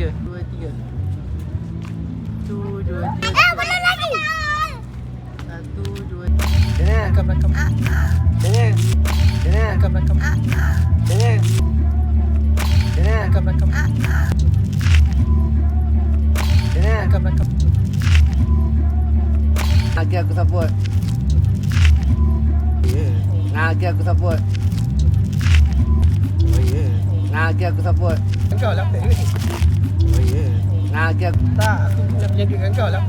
tiga. Dua tiga. Tu dua tiga. Eh, boleh lagi. Satu dua tiga. Sini, rakam, rakam. Sini. Sini, rakam, rakam. Sini. Sini, rakam, rakam. Sini, rakam, rakam. Lagi aku support. Yeah. Lagi aku support. Oh yeah. Lagi aku support. Kau lah apa ni? Oh yeah. Lagi aku tak aku nak pinjam duit dengan kau lah?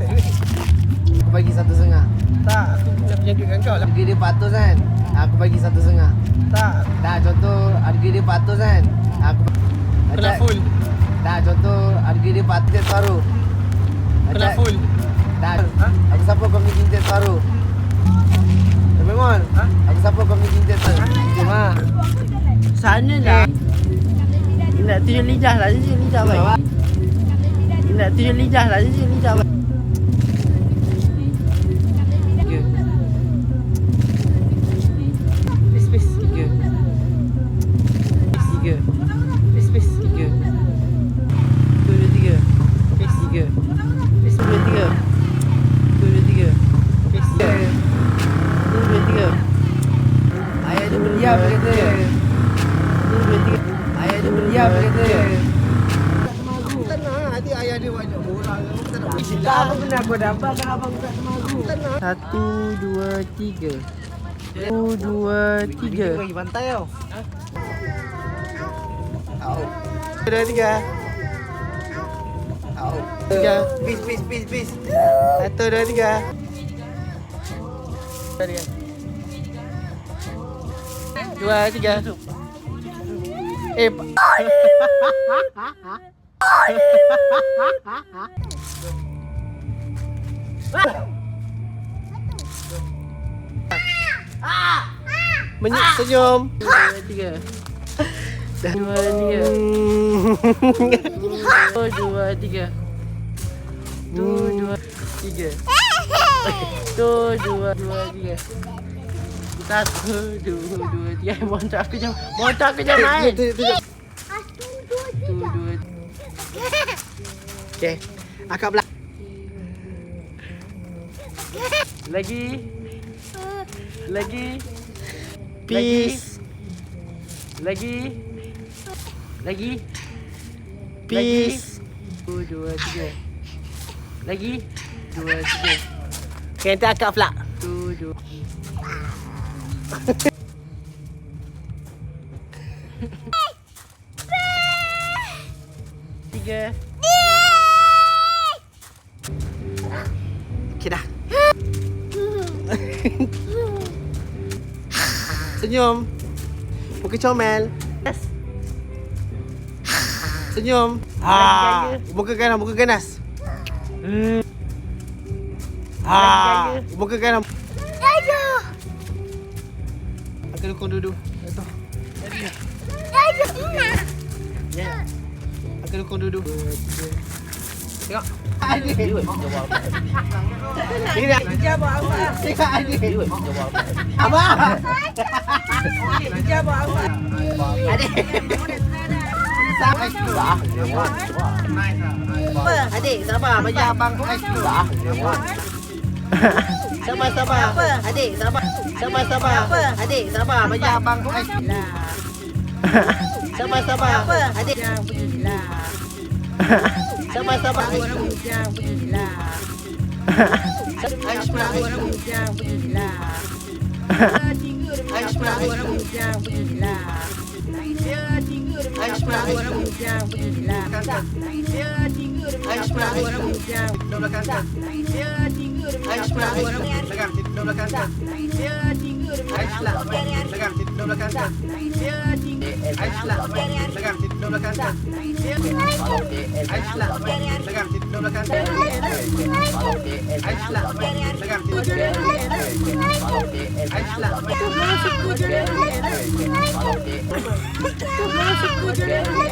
Aku bagi satu setengah. Tak, aku nak pinjam duit dengan kau lah. Harga dia 400 kan? Aku bagi satu setengah. Tak. Tak, contoh harga dia 400 kan? Aku Kena full. Tak, contoh harga dia 400 dia separuh. Kena full. Tak, ha? aku siapa kau punya cinta separuh? Mon, ha? aku siapa kau punya cinta separuh? Jom ha? Sana lah. Nak tunjuk lidah lah. Tunjuk lidah baik. Apa? Nak tunjuk lidah lah. Tunjuk lidah baik. Tiga. Apa benda kau dapat kenapa kau tak semagu? Satu, dua, tiga. Satu, dua, tiga. bagi pantai tau. Au. Dua, tiga. Au. Tiga. Peace, peace, peace, peace. Satu, dua, tiga. Dua, tiga. Dua, tiga. Eh, Menyuk senyum. Dua, tiga. Dua, tiga. Dua, dua, tiga. Dua, dua, tiga. Dua, dua, dua, tiga. Satu, dua, dua, tiga. Montak aku jam. Montak aku jam main. Tu, tu, tu. Satu, dua, Okay. Akak belakang. Lagi. Lagi. Peace. Lagi. Lagi. Peace. Satu, dua, tiga. Lagi. Dua, tiga. Okay, nanti akak pula. Satu, dua. Tiga. Senyum. Muka comel. Yes. Senyum. Ha. Muka ganas, muka ganas. Hmm. Ha. Muka ganas. Aduh. Aku dukung dulu. Itu. Aduh. Nah. Ya. Aku dukung dulu. Tengok. Adik. Ini dah. Tengok adik. Abang. Adik. Sabar. Apa? Adik, sabar. Macam abang ais dulu. Sabar, sabar. Apa? Adik, sabar. Sabar, sabar. Apa? Adik, sabar. Macam abang ais dulu. Sabar, sabar. Apa? Adik. Sabar, sabar. Ais pula. Ais pula. Ais pula. Ais pula. Tumasok ko dyan.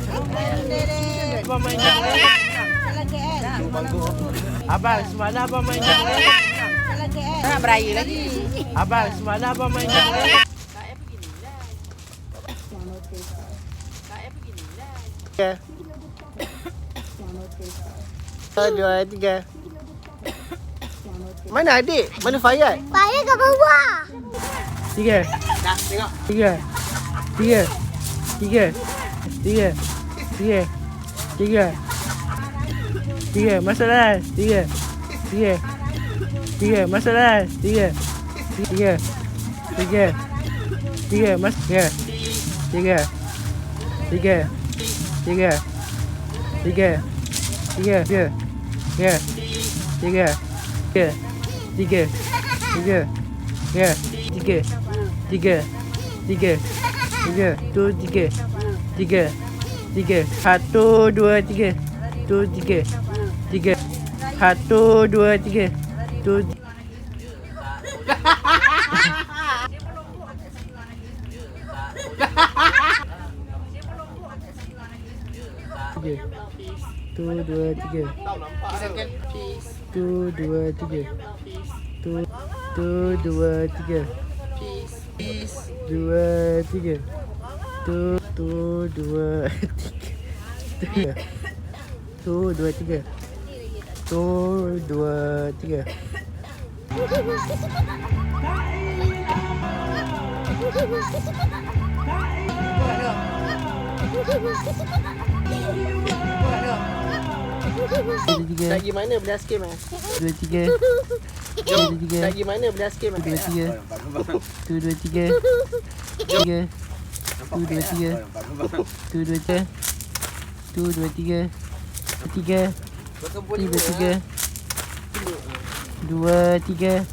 Abang main jangan. Bangku. Abang, semalam abang main jangan. Nak beraya lagi. Abang, semalam abang main. Tiga. Satu, dua, tiga. Mana adik? Mana Fayat? Paya kat bawah. Tiga. Dah, tengok. Tiga. Tiga. Tiga. Tiga. Tiga. Tiga. Tiga. Masuk dalam. Tiga. Tiga. Tiga. Masuk dalam. Tiga. Tiga. Tiga. Tiga. Masuk. Tiga. Tiga. Tiga. Tiga. Tiga. Tiga. Tiga. Tiga. Tiga. Tiga. Tiga. Tiga. Tiga. Tiga. Tiga. Tiga. Tiga. Tu tiga. Tiga. Tiga. Satu, dua, tiga. Tu tiga. Tiga. Satu, dua, tiga. Tu tiga. Tu dua tiga. Tu dua tiga. Tu tu dua tiga. Dua tiga. Tu tu dua tiga. Tu dua tiga. Tu dua tiga. Dua tiga. Nak pergi mana belas game eh? Dua tiga. Dua tiga. Pergi mana belas game Dua tiga. Tu dua tiga. Tiga. Tu dua tiga. Tu dua tiga. Satu, dua, tiga. Tiga. Tiga, tiga Dua, tiga.